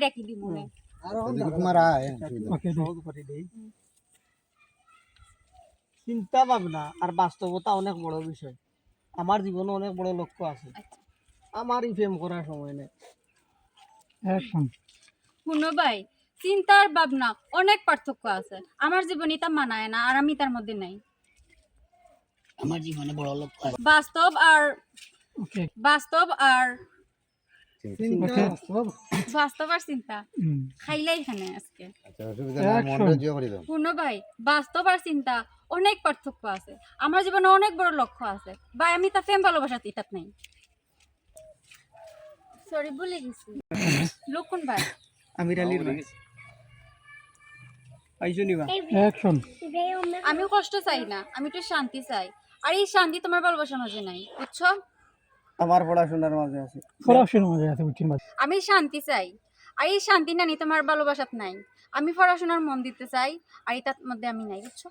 রাখি মনে। ওকে করে দেই। চিন্তা ভাবনা আর বাস্তবতা অনেক বড় বিষয়। আমার জীবনে অনেক বড় লক্ষ্য আছে। আচ্ছা। আমার প্রেম করার সময় নেই। শুনো ভাই চিন্তার ভাবনা অনেক পার্থক্য আছে। আমার জীবনে তা মানায় না আর আমি তার মধ্যে নাই। আমার জীবনে বড় লক্ষ্য বাস্তব আর বাস্তব আর ওকে চিন্তা। খাইলাই এখানে আজকে। আচ্ছা অসুবিধা নাই মনটা জিও করে দাও শুনো ভাই বাস্তব চিন্তা অনেক পার্থক্য আছে। আমার জীবনে অনেক বড় লক্ষ্য আছে। ভাই আমি তা প্রেম ভালোবাসা এটাত নাই। সরি ভুলে গেছি। লক্ষণ ভাই। আমির আলীর ভাই। পাইছো আমিও কষ্ট চাই না আমি একটু শান্তি চাই। আর এই শান্তি তোমার ভালোবাসার মাঝে নাই বুঝছ? আমার পড়াশোনার মাঝে আছে। পড়াশোনার মাঝে আছে বুঝছেন মাঝে আমি শান্তি চাই। আর এই শান্তি নানি তোমার ভালোবাসাত নাই। আমি পড়াশোনার মন দিতে চাই আর তার মধ্যে আমি নাই বুঝছ?